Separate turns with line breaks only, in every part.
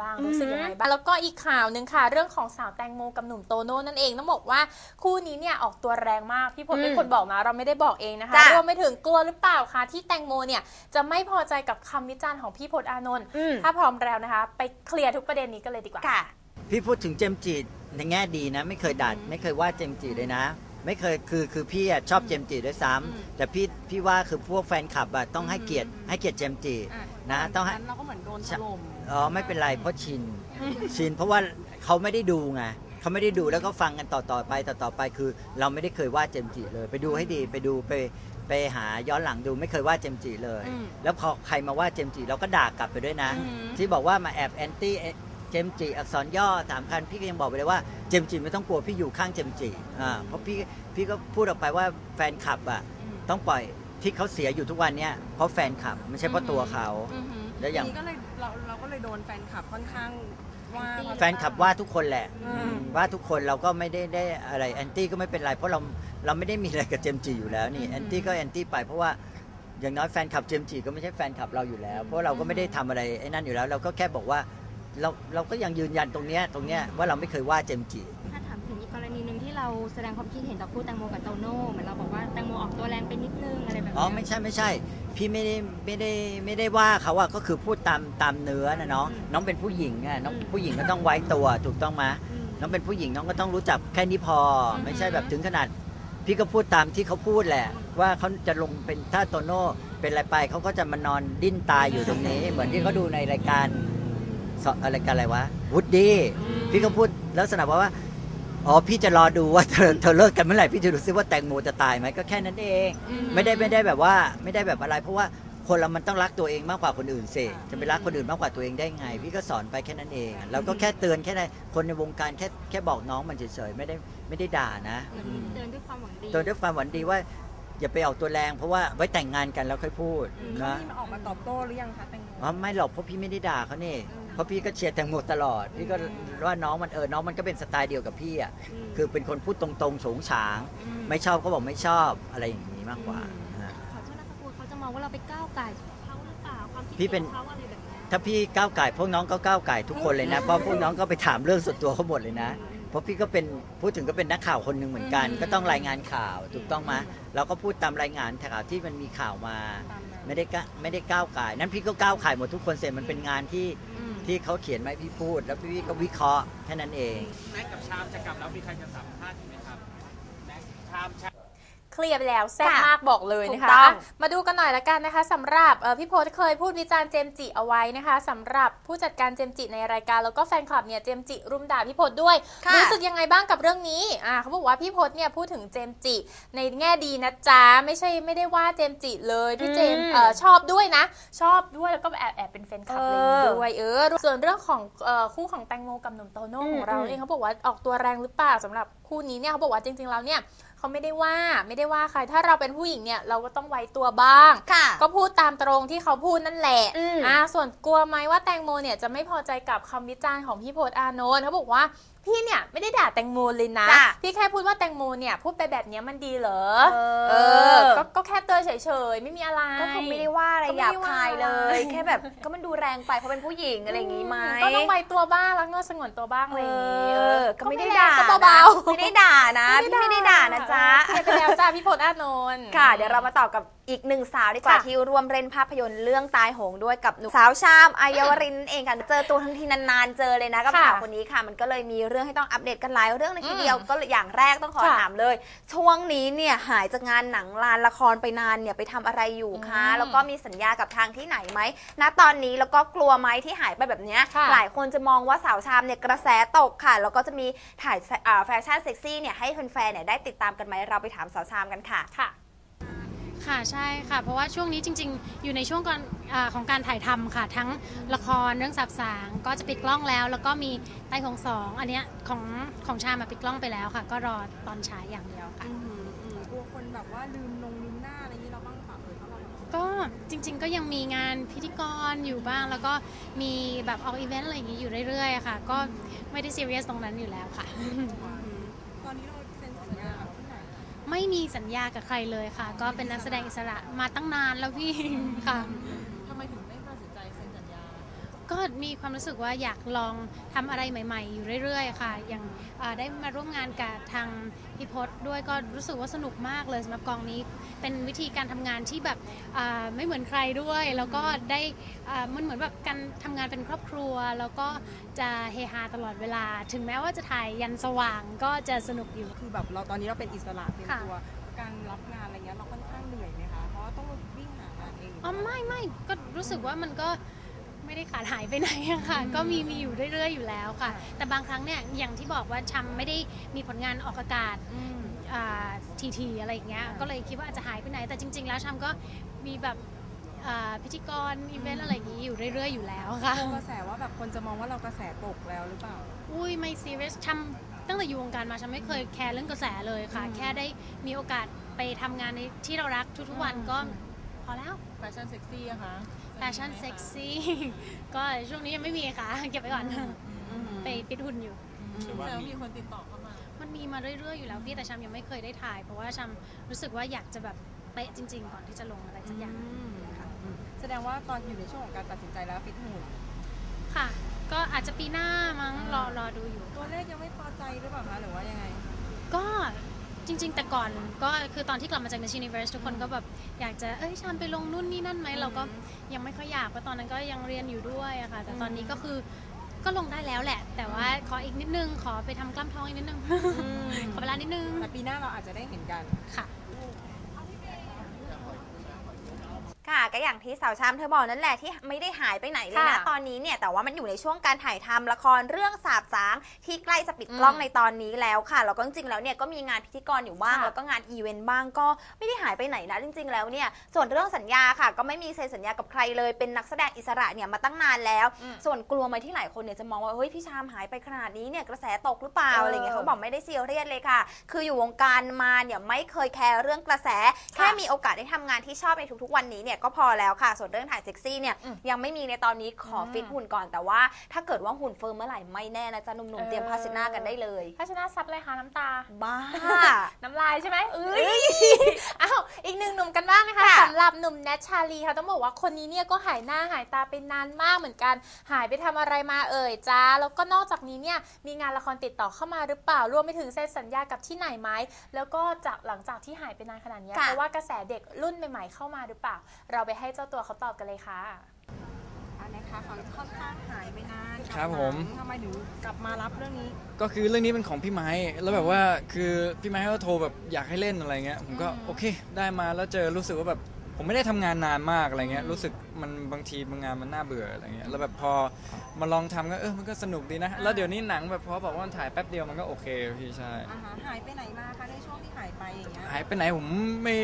บ้าง
อือฮึ
รู้สึกยังไงบ้างแล้วก็อีกข่าวหนึ่งค่ะ เรื่องของสาวแตงโมกับหนุ่มโตโน่นั่นเองต้องบอกว่าคู่นี้เนี่ยออกตัวแรงมากพี่พลเป็นคนบอกมาเราไม่ได้บอกเองนะคะ
จ้ะ
รวมไปถึงกลัวหรือเปล่าคะที่แตงโมเนี่ยจะไม่พอใจกับคำวิจารณ์ของพี่พลอานนท์
อืม
ถ้าพร้อมแล้วนะคะ ไปเคลียร์ทุกประเด็นนี้กันเลยดีกว่า
ค่ะ
พี่พูดถึงเจมส์จีในแง่ดีนะ ไม่เคยด่าไม่เคยว่าเจมส์จีเลยนะ ไม่เคยคือคือพี่อะชอบเจมส์จีด้วยซ้ำแต่พี่พี่ว่าคือพวกแฟนคลับอะต้องให้เกียรติให้เกียรติเจมส์จี นะต้องให้
เราก็เหมือนโดนถล่ม
อ๋อไม่เป็นไรเพราะชินชินเพราะว่าเขาไม่ได้ดูไงเขาไม่ได้ดูแล้วก็ฟังกันต่อต่อๆไปต่อต่อๆไปคือ เราไม่ได้เคยว่าเจมส์จิเลย ไปดูให้ดีไปดูไปไปหาย้อนหลังดูไม่เคยว่าเจมส์จิเลย
อืม
แล้วพอใครมาว่าเจมส์จิเราก็ด่ากลับไปด้วยนะ
อืม
ที่บอกว่ามาแอบแอนตี้เจมส์จิอักษรย่อสามคันพี่ก็ยังบอกไปเลยว่าเจมส์จิไม่ต้องกลัวพี่อยู่ข้างเจมส์จิอ่าเพราะพี่พี่ก็พูดออกไปว่าแฟนคลับอะ ต้องปล่อย ที่เขาเสียอยู่ทุกวันเนี้ยเพราะแฟนคลับไม่ใช่เพราะตัวเขา
อือหือ
แล้วอย่าง
ทีนี้ก็เลยเราเราก็เลยโดนแฟนคลับค่อนข้างว่า
แฟนคลับว่าทุกคนแหละ
อืม
ว่าทุกคนเราก็ไม่ได้ได้อะไรแอนตี้ก็ไม่เป็นไรเพราะเราเราไม่ได้มีอะไรกับเจมส์จีอยู่แล้วนี่แอนตี้ก็แอนตี้ไปเพราะว่าอย่างน้อยแฟนคลับเจมส์จีก็ไม่ใช่แฟนคลับเราอยู่แล้ว เพราะเราก็ไม่ได้ทำอะไรไอ้นั่นอยู่แล้ว เราก็แค่บอกว่าเราเราก็ยังยืนยันตรงเนี้ยตรงเนี้ยว่าเราไม่เคยว่าเจมส์จี
เราแสดงความคิดเห็นต่อคู่แตงโมกับโตโน่เหมือนเราบอกว่าแตงโมออกตัวแรงไปนิดนึงอะไรแบบ
อ๋อ
เนี้ย
ไม่ใช่ไม่ใช่ พี่ไม่ได้ไม่ได้ไม่ได้ว่าเขาอะก็คือพูดตามตามเนื้อนะน้องน้องเป็นผู้หญิงอะน้องผู้หญิงก็ต้องไว้ตัวถูกต้องไหม
อืม
น้องเป็นผู้หญิงน้องก็ต้องรู้จักแค่นี้พออไม่ใช่แบบถึงขนาด พี่ก็พูดตามที่เขาพูดแหละ ว่าเขาจะลงเป็นถ้าโตโน่เป็นอะไรไปเขาก็จะมานอนดิ้นตายอยู่ตรงนี้ เหมือนที่เขาดูในรายการสรายการอะไรวะวุดดี้พี่ก็พูดลักษณะว่าว่า อ๋อพี่จะรอดูว่าเธอเธอเลิกกันเมื่อไหร่พี่จะดูซิว่าแตงโมจะตายไหมก็แค่นั้นเอง ไม่ได้ไม่ได้แบบว่าไม่ได้แบบอะไร เพราะว่าคนเรามันต้องรักตัวเองมากกว่าคนอื่นสิจะไปรักคนอื่นมากกว่าตัวเองได้ไง พี่ก็สอนไปแค่นั้นเองเราก็แค่เตือนแค่ในคนในวงการแค่แค่บอกน้องมันเฉยๆไม่ได้ไม่ได้ด่านะ
เหมือนเตือนด้วยความหวังดี
ตัวด้วยความหวังดีว่าอย่าไปออกตัวแรงเพราะว่าไว้แต่งงานกันแล้วค่อยพูด
เขา
นะ
มีมาออกมาตอบโต้หรือยังคะแตงโม
อ๋อไม่หรอกเพราะพี่ไม่ได้ด่าเขานี่ เพราะพี่ก็เชียร์แตงโมตลอด พี่ก็ว่าน้องมันเออน้องมันก็เป็นสไตล์เดียวกับพี่อะคือเป็นคนพูดตรงๆโฉงฉาง ไม่ชอบก็บอกไม่ชอบอะไรอย่างนี้มากกว่าฮะ
ขอโทษนะคะคุณเขาจะมองว่าเราไปก้าวไก่เขาหรือเปล่าความคิด
พี่เป็น
ของเขาอะไรแบบเนี้ย
ถ้าพี่ก้าวไก่พวกน้องก็ก้าวไก่ทุกคนเลยนะเพราะพวกน้องก็ไปถามเรื่องส่วนตัวเขาหมดเลยนะเพราะพี่ก็เป็นพูดถึงก็เป็นนักข่าวคนหนึ่งเหมือนกัน ก็ต้องรายงานข่าวถูกต้องไหมเราก็พูดตามรายงานข่าวที่มันมีข่าวมา
ตามนั้น
ไม่ได้ก้าไม่ได้ก้าวไก่นั้นพี่ก็ก้าวไก่หมดทุกคนเสร็จมันเป็นงานที่ ที่เขาเขียนไว้พี่พูด แล้วพี่ก็วิเคราะห์แค่นั้นเอง
แม็กกับชามจะกลับแล้วมีใครจะสัมภาษณ์อีกไหมครับแม็กชามชาม
เคลียร์ไปแล้วแซ่บ
ค่ะ
มากบอกเลยนะ
ถู
คะ
กต้อง
อะมาดูกันหน่อยละกันนะคะสำหรับเอ่อพี่โพสเคยพูดวิจารณ์เจมส์จิเอาไว้นะคะสำหรับผู้จัดการเจมส์จิในรายการแล้วก็แฟนคลับเนี่ยเจมส์จิรุมด่าพี่โพสด้วย
ค่ะ
รู้สึกยังไงบ้างกับเรื่องนี้อ่าเขาบอกว่าพี่พศเนี่ยพูดถึงเจมส์จิ ในแง่ดีนะจ๊ะไม่ใช่ไม่ได้ว่าเจมส์จิเลยพี่เจมส์
อืม
เอ่อชอบด้วยนะ ชอบด้วยแล้วก็แอบแอบเป็นแฟนคลับ
เอ
อะไร
อ
อย่างงี้ด้วยเออส่วนเรื่องของเอ่อคู่ของแตงโมกับหนุ่มโตโน่
อืม
ของเรา
อืม
เองเขาบอกว่าออกตัวแรงหรือเปล่าสำหรับคู่นี้เนี่ยเขาบอกว่าจริงๆแล้วเนี่ย เขาไม่ได้ว่าไม่ได้ว่าใคร ถ้าเราเป็นผู้หญิงเนี่ยเราก็ต้องไว้ตัวบ้าง
ค่ะ
ก็พูดตามตรงที่เขาพูดนั่นแหละ
อืม
อ่าส่วนกลัวไหมว่าแตงโมเนี่ยจะไม่พอใจกับคำวิจารณ์ของพี่พศอานนท์เขาบอกว่า พี่เนี่ยไม่ได้ด่าแตงโมเลยนะ
จ้ะ
พี่แค่พูดว่าแตงโมเนี่ยพูดไปแบบเนี้ยมันดีเหรอ
เออ
เออ ก็ก็แค่เตือนเฉยๆ ไม่มีอะไร
ก็คงไม่ได้ว่าอะไร
ก็
ห
ไม่
ยาบ
ได้ว่า
คายเลย
อะไร
แค่แบบก็มันดูแรงไปเพราะเป็นผู้หญิงอะไรอย่างงี้ไหม
ก็ต้องไว้ตัวบ้างรักเนื้อสงวนตัวบ้างอะไรอย่างงี้
เออก็ไม่ได้
แรง
ด่า
ก็
นะ
เบาๆ
ไม่ได้ด่านะพี่ไม่ได้ด่านะจ๊ะ
เคลียร์ ไปแล้วจ้าพี่พศอานนท์
ค่ะ เดี๋ยวเรามาต่อกับอีกหนึ่งสาวดีกว่า
ค่ะ
ที่ร่วมเล่นภาพยนตร์เรื่องตายโหงด้วยกับหนุ่มสาวชามอายาวรินนั่นเองค่ะเจอตัวทั้งทีนานๆเจอเลยนะกับ
ค่ะ
สาวคนนี้ค่ะ มันก็เลยมีเรื่องให้ต้องอัปเดตกันหลายเรื่องในทีเดียว
อืม
ก็อย่างแรกต้องขอ
ค่ะ
ถามเลย ช่วงนี้เนี่ยหายจากงานหนังลานละครไปนานเนี่ยไปทำอะไรอยู่คะ
อืม
แล้วก็มีสัญญากับทางที่ไหนไหมณตอนนี้แล้วก็กลัวไหมที่หายไปแบบเนี้ย
ค่ะ
หลายคนจะมองว่าสาวชามเนี่ยกระแสตกค่ะ แล้วก็จะมีถ่ายอ่าแฟชั่นเซ็กซี่เนี่ยให้แฟนๆเนี่ยได้ติดตามกันไหมเราไปถามสาวชามกันค่ะ
ค่ะ
ค่ะใช่ค่ะ เพราะว่าช่วงนี้จริง ๆ อยู่ในช่วงก่อนอาของการถ่ายทำค่ะ ทั้งละครเรื่องสับสางก็จะปิดกล้องแล้ว แล้วก็มีไต้ของสองอันเนี้ยของของชามาปิดกล้องไปแล้วค่ะ ก็รอตอนฉายอย่างเดียวค่ะ
อืมอืมกลัวคนแบบว่าลืมลงลืมหน้าอะไรอย่างนี้เราบ้างเปล่าเอ่ยเพราะเรา
ก็จริง ๆ ก็ยังมีงานพิธีกรอยู่บ้าง แล้วก็มีแบบออกอีเวนต์อะไรอย่างนี้อยู่เรื่อยๆค่ะ ก็ไม่ได้ซีเรียสตรงนั้นอยู่แล้วค่ะ
นนี้เราเซ็นสัญญากับที่ไหน
ไม่มีสัญญากับใครเลยค่ะ ก็เป็นนักแสดงอิสระมาตั้งนานแล้วพี่ ค่ะ
ทำไมถึงไม่
ก็มีความรู้สึกว่าอยากลองทำอะไรใหม่ ๆ อยู่เรื่อยๆ ค่ะ อย่างเอ่อได้มาร่วมงานกับทางพี่พศด้วยก็รู้สึกว่าสนุกมากเลยสำหรับกองนี้ เป็นวิธีการทำงานที่แบบอ่าไม่เหมือนใครด้วย แล้วก็ได้อ่ามันเหมือนแบบการทำงานเป็นครอบครัว แล้วก็จะเฮฮาตลอดเวลา ถึงแม้ว่าจะถ่ายยันสว่างก็จะสนุกอยู่
คือแบบเราตอนนี้เราเป็นอิสระเต็ม
ค่ะ
ตัวการรับงานอะไรเงี้ยเราค่อนข้างเหนื่อยไหมคะเพราะว่าต้องวิ่งหางานเอง
อ๋อไม่ไม่ก็รู้สึกว่ามันก็ ไม่ได้ขาดหายไปไหนอะค่ะ ก็มีมีอยู่เรื่อย ๆ อยู่แล้วค่ะ แต่บางครั้งเนี่ยอย่างที่บอกว่าชำไม่ได้มีผลงานออกอากาศทีทีอะไรอย่างเงี้ยก็เลยคิดว่าอาจจะหายไปไหน แต่จริง ๆ แล้วชำก็มีแบบอ่าพิธีกรอีเวนต์อะไรอย่างงี้อยู่เรื่อย ๆ อยู่แล้วค่ะ
กลัวกระแสว่าแบบคนจะมองว่าเรากระแสตกแล้วหรือเปล่า
อุ้ยไม่ซีเรียสชำตั้งแต่อยู่วงการมาชำไม่เคยแคร์เรื่องกระแสเลยค่ะ แค่ได้มีโอกาสไปทำงานในที่เรารักทุกๆวันก็พอแล้ว
แฟชั่นเซ็กซี่อะคะ
แฟชั่นเซ็กซี่ ก็ช่วงนี้ยังไม่มีค่ะ เก็บไว้ก่อน ไปปิดหุ่นอยู่
หรือว่า
แล้ว
มี
มีคนติดต่อเข้ามา
มันมีมาเรื่อยๆอยู่แล้วพี่แต่ชามยังไม่เคยได้ถ่าย เพราะว่าชามรู้สึกว่าอยากจะแบบเป๊ะจริง ๆ ก่อนที่จะลงอะไรสักอย่าง
แสดงว่าตอนอยู่ในช่วงของการตัดสินใจแล้วฟิตหุ่น
ค่ะ ก็อาจจะปีหน้ามั้งรอรอดูอยู่
ตัวเลขยังไม่พอใจหรือเปล่าคะหรือว่ายังไง
ก็ จริง ๆ แต่ก่อนก็คือตอนที่กลับมาจาก Miss Universe ทุกคนก็แบบอยากจะเอ้ยชามไปลงนู่นนี่นั่นไหมเราก็ยังไม่ค่อยอยากเพราะตอนนั้นก็ยังเรียนอยู่ด้วยอะค่ะ แต่ตอนนี้ก็คือก็ลงได้แล้วแหละ แต่ว่าขออีกนิดนึงขอไปทำกล้ามท้องอีกนิดนึงขอเวลานิดนึง
แต่ปีหน้าเราอาจจะได้เห็นกัน
ค่ะ
ค่ะก็อย่างที่สาวชามเธอบอกนั่นแหละที่ไม่ได้หายไปไหนเลยนะ
ค่ะ
ตอนนี้เนี่ยแต่ว่ามันอยู่ในช่วงการถ่ายทำละครเรื่องสาบสางที่ใกล้จะปิดกล้อง
อืม
ในตอนนี้แล้วค่ะแล้วก็จริงๆแล้วเนี่ยก็มีงานพิธีกรอยู่บ้าง
ค่ะ
แล้วก็งานอีเวนต์บ้างก็ไม่ได้หายไปไหนนะจริง ๆ แล้วเนี่ยส่วนเรื่องสัญญาค่ะ ก็ไม่มีเซ็นสัญญากับใครเลยเป็นนักแสดงอิสระเนี่ยมาตั้งนานแล้ว
อืม
ส่วนกลัวไหมที่หลายคนเนี่ยจะมองว่าเฮ้ยพี่ชามหายไปขนาดนี้เนี่ยกระแสตกหรือเปล่า
เอออ
อะไรเงี้ยเขาบอกไม่ได้ซีเรียสเลยค่ะ คืออยู่วงการมาเนี่ยไม่เคยแคร์เรื่องกระแส แค่มีโอกาสได้ทำงานที่ชอบในทุกๆวันนี้เนี่ยก็พอแล้วค่ะ ส่วนเรื่องถ่ายเซ็กซี่เนี่ย
อืม
ยังไม่มีในตอนนี้ขออ
ม
ฟิตหุ่นก่อนแต่ว่า ถ้าเกิดว่าหุ่นเฟิร์มเมื่อไหร่ไม่แน่นะจ๊ะหนุ่มๆเตรียมผ้าเช็ดหน้ากันได้เลย
ภาชนะซับเลยค่ะน้ำตา
บ้า
น้ำลายใช่ไหมเอ้ยอ้าวอีกหนึ่งหนุ่มกันบ้างนะคะ
ค่ะ
สำหรับหนุ่มแนทชาลีค่ะต้องบอกว่าคนนี้เนี่ยก็หายหน้าหายตาไปนานมากเหมือนกัน หายไปทำอะไรมาเอ่ยจ้าแล้วก็นอกจากนี้เนี่ยมีงานละครติดต่อเข้ามาหรือเปล่ารวมไปถึงเซ็นสัญญากับที่ไหนไหมแล้วก็จากหลังจากที่หายไปนานขนาดเนี้ย
ค่ะ
เพราะว่ากระแสเด็กรุ่นใหม่ ๆเข้ามาหรือเปล่าเราไปให้เจ้าตัวเขาตอบกันเลยค่ะ
อันนะคะเขาค่อนข้างหายไปนานกั
ครับผม
หนังทำไมถึงกลับมารับเรื่องนี้
ก็คือเรื่องนี้เป็นของพี่ไม้แล้วแบบว่าคือพี่ไม้ก็โทรแบบอยากให้เล่นอะไรเงี้ยผมก็
อืม
โอเค ได้มาแล้วเจอรู้สึกว่าแบบ ผมไม่ได้ทำงานนานมากอะไรเงี้ยรู้สึกมันบางทีบางงานมันน่าเบื่ออะไรเงี้ยแล้วแบบพอมาลองทำก็เออมันก็สนุกดีนะ แล้วเดี๋ยวนี้หนังแบบพอบอกว่ามันถ่ายแป๊บเดียวมันก็โอเคพี่ใช่
อาหารหายไปไหนมาคะในช่วงที่หายไปอย่างเงี้ย
หายไปไหนผมไม่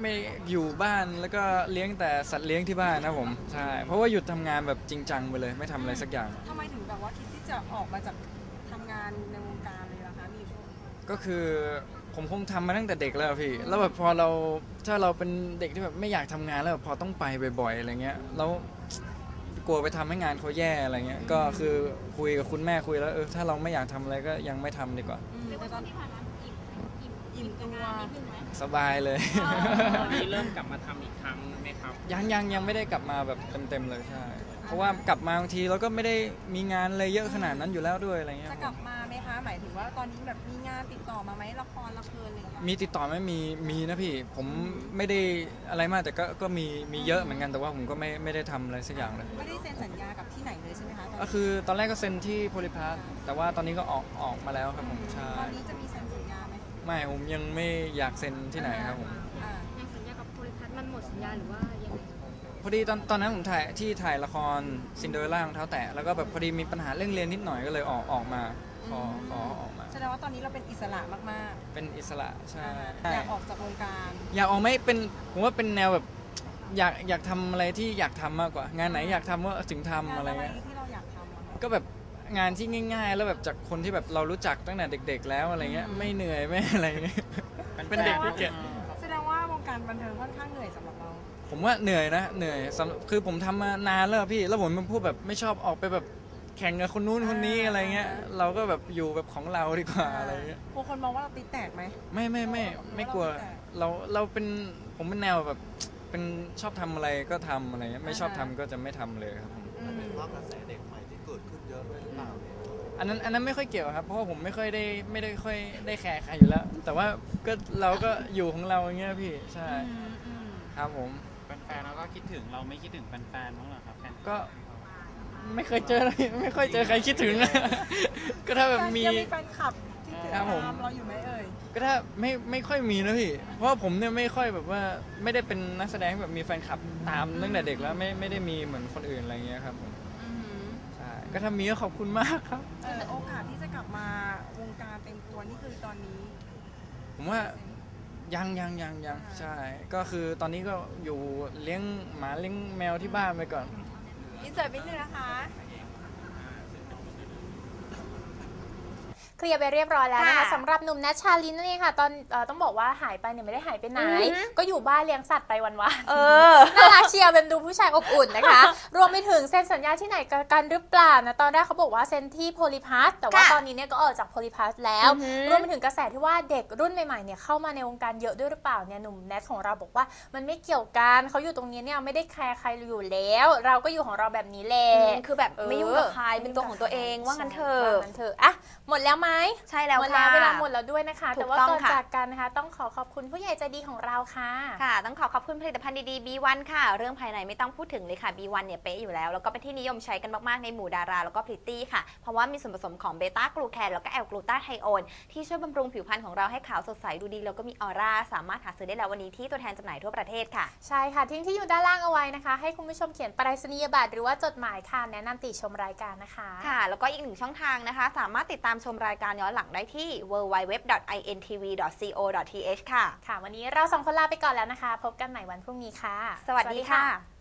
ไม่อยู่บ้านแล้วก็เลี้ยงแต่สัตว์เลี้ยงที่บ้านนะผมใช่เพราะว่าหยุดทำงานแบบจริงจังไปเลย ไม่ทำอะไรสักอย่าง
ทำไมถึงแบบว่าคิดที่จะออกมาจากทำงานในวงการเลยล่ะคะมีอยู่ช่วง
ก็คือ ผมคงทำมาตั้งแต่เด็กแล้วอะพี่ แล้วแบบพอเราถ้าเราเป็นเด็กที่แบบไม่อยากทำงานแล้วแบบพอต้องไปบ่อยๆอะไรเงี้ยแล้วกลัวไปทำให้งานเขาแย่อะไรเงี้ย ก็คือคุยกับคุณแม่คุยแล้วเออถ้าเราไม่อยากทำอะไรก็ยังไม่ทำดีกว่า
แต่ตอนที่ผ่านมาอิ่มตัว
สบายเลย
ตอนนี้เริ่มกลับมาทำอีกครั้งไหมครับ
ยังยังยังไม่ได้กลับมาแบบเต็มๆเลยใช่ เพราะว่ากลับมาบางทีเราก็ไม่ได้มีงานอะไรเยอะขนาดนั้นอยู่แล้วด้วยอะไรเงี้ย
จะกลับมาไหมคะ หมายถึงว่าตอนนี้แบบมีงานติดต่อมาไหมละครละครอะไรอย่างเงี้ย
มีติดต่อไหมมีมีนะพี่ผมไม่ได้อะไรมากแต่ก็ก็มีมีเยอะเหมือนกันแต่ว่าผมก็ไม่ไม่ได้ทำอะไรสักอย่างเลย
ไม่ได้เซ็นสัญญากับที่ไหนเลยใช่ไหมคะตอน
ก็
นี้
คือตอนแรกก็เซ็นที่โพลิพาสแต่ว่าตอนนี้ก็ออกออกมาแล้วครับผมใช่
ตอนนี้จะมีเซ็นสัญญาไหม
ไม่ผมยังไม่อยากเซ็นที่ไหนครับผม
อ่า
อย่างสัญญากับโพลิพัทมันหมดสัญญาหรือว่ายังไง
พอดีตอนตอนนั้นผมถ่ายที่ถ่ายละครซินเดอเรลล่ารองเท้าแตะแล้วก็แบบพอดีมีปัญหาเรื่องเรียนนิดหน่อยก็เลยออกออกมาขอขอออกมา
แสดงว่าตอนนี้เราเป็นอิสระมาก
เป็นอิสระใช่
ๆอ่าอยากออกจากวงการ
อยากออกไม่เป็นผมว่าเป็นแนวแบบอยากอยากทำอะไรที่อยากทำมากกว่า งานไหนอยากทำก็ถึงทำ
งาน
อะไร
อะไร
เงี้ย
ที่เราอยากทำอะคะ
ก็แบบงานที่ง่ายๆ แล้วแบบจากคนที่แบบเรารู้จักตั้งแต่เด็ก ๆ แล้วอะไรเงี้ยไม่เหนื่อยไม่อะไรเงี้ยเป็นเด็กภูเก็ต ผมว่าเหนื่อยนะเหนื่อยสำคือผมทำมานานแล้วพี่ แล้วผมเป็นผู้แบบไม่ชอบออกไปแบบแข่งกับคนนู้นคนนี้อะไรเงี้ย เราก็แบบอยู่แบบของเราดีกว่าอะไรเงี้ย
กลัวคนมองว่าเราตีแตกไหม
ไม่ไม่ไม่ไม่กลัวเราเราเป็นผมเป็นแนวแบบเป็นชอบทำอะไรก็ทำอะไรเงี้ยไม่ชอบทำก็จะไม่ทำเลยครับผม
มันเป็นเพราะกระแสเด็กใหม่ที่เกิดขึ้นเยอะด้วยหรือเปล่าเนี่ย
อันนั้นอันนั้นไม่ค่อยเกี่ยวครับเพราะว่าผมไม่ค่อยได้ไม่ได้ค่อยได้แคร์ใครอยู่แล้ว แต่ว่าก็เราก็อยู่ของเราอย่างเงี้ยพี่ใช่ครับผม
แฟนๆเราก็คิดถึงเราไม่คิดถึงแฟนๆบ้างเหรอครับแฟน
ก็ไม่เคยเจอเลยไม่ค่อยเจอใครคิดถึง ก็ถ้าแบบมี
ยังมีแฟนคลับที่ติด
ครับ
ตา
ผม
มเราอยู่ไหมเอ่ย
ก็ถ้าไม่ไม่ค่อยมีนะพี่ เพราะว่าผมเนี่ยไม่ค่อยแบบว่าไม่ได้เป็นนักแสดงที่แบบมีแฟนคลับตามตั้งแต่เด็กแล้วไม่ไม่ได้มีเหมือนคนอื่นอะไรเงี้ยครับผมใช่ก็ถ้ามีก็ขอบคุณมากครับ
เออโอกาสที่จะกลับมาวงการเต็มตัวนี่คือตอนนี้
ผมว่า ยังยังยังยังใช่ ก็คือตอนนี้ก็อยู่เลี้ยงหมาเลี้ยงแมวที่บ้านไปก่อน
อินเสิร์ตนิดนึงนะคะ
เคลียร์ไปเรียบร้อยแล้วนะคะ
ค่ะ
สำหรับหนุ่มแนชชาลินนั่นเองค่ะ ตอนเอ่อต้องบอกว่าหายไปเนี่ยไม่ได้หายไปไหน
อือฮึ
ก็อยู่บ้านเลี้ยงสัตว์ไปวันๆ
เออ
น่ารักเชียร์เป็นดูผู้ชายอบอุ่นนะคะ รวมไปถึงเซ็นสัญญาที่ไหนกันหรือเปล่านะตอนแรกเขาบอกว่าเซ็นที่โพลิพัสแต่ว่า
ค่ะ
ตอนนี้เนี่ยก็ออกจากโพลิพัสแล้ว
อือหือ
รวมไปถึงกระแสที่ว่าเด็กรุ่นใหม่ๆเนี่ยเข้ามาในวงการเยอะด้วยหรือเปล่าเนี่ยหนุ่มแนทของเราบอกว่ามันไม่เกี่ยวกันเขาอยู่ตรงนี้เนี่ยไม่ได้แคร์ใครอยู่แล้ว เราก็อยู่ของเราแบบนี้แหละ
อืมคือแบบ
เออ
ไม่ยุ่งกับใครเป็นตัวของตัวเองว่างั้นเถอะ
ว่างั้นเถอะอะหมดแล้วไหม
ใช่แล้ว
หมด
ค่ะ
แล้วเวลาหมดแล้วด้วยนะคะ
ถูก
แต่ว่า
ต้อง
ก่อน
ค่ะ
จากกันนะคะ ต้องขอขอบคุณผู้ใหญ่ใจดีของเราค่ะ
ค่ะ ต้องขอขอบคุณผลิตภัณฑ์ดีๆ B1 ค่ะ เรื่องภายในไม่ต้องพูดถึงเลยค่ะ B1 เนี่ยเป๊ะอยู่แล้ว แล้วก็เป็นที่นิยมใช้กันมาก ๆ ในหมู่ดารา แล้วก็พริตตี้ค่ะ เพราะว่ามีส่วนผสมของเบต้ากลูแคนแล้วก็แอลกลูตาไทโอนที่ช่วยบำรุงผิวพรรณของเราให้ขาวสดใสดูดี แล้วก็มีออร่า สามารถหาซื้อได้แล้ววันนี้ที่ตัวแทนจำหน่ายทั่วประเทศค่ะ
ใช่ค่ะ ทิ้งที่อยู่ด้านล่างเอาไว้นะคะ ให้คุณผู้ชมเขียนไปรษณียบัตรหรือว่าจดหมายค่ะ แนะนำติชมรายการนะคะ
ค่ะ แล้วก็อีกหนึ่งช่องทางนะคะ สามารถติดตามชมรายการย้อนหลังได้ที่ www.intv.co.th ค่ะ
ค่ะ วันนี้เราสองคนลาไปก่อนแล้วนะคะ พบกันใหม่วันพรุ่งนี้ค่ะ
สวัสดีค่ะ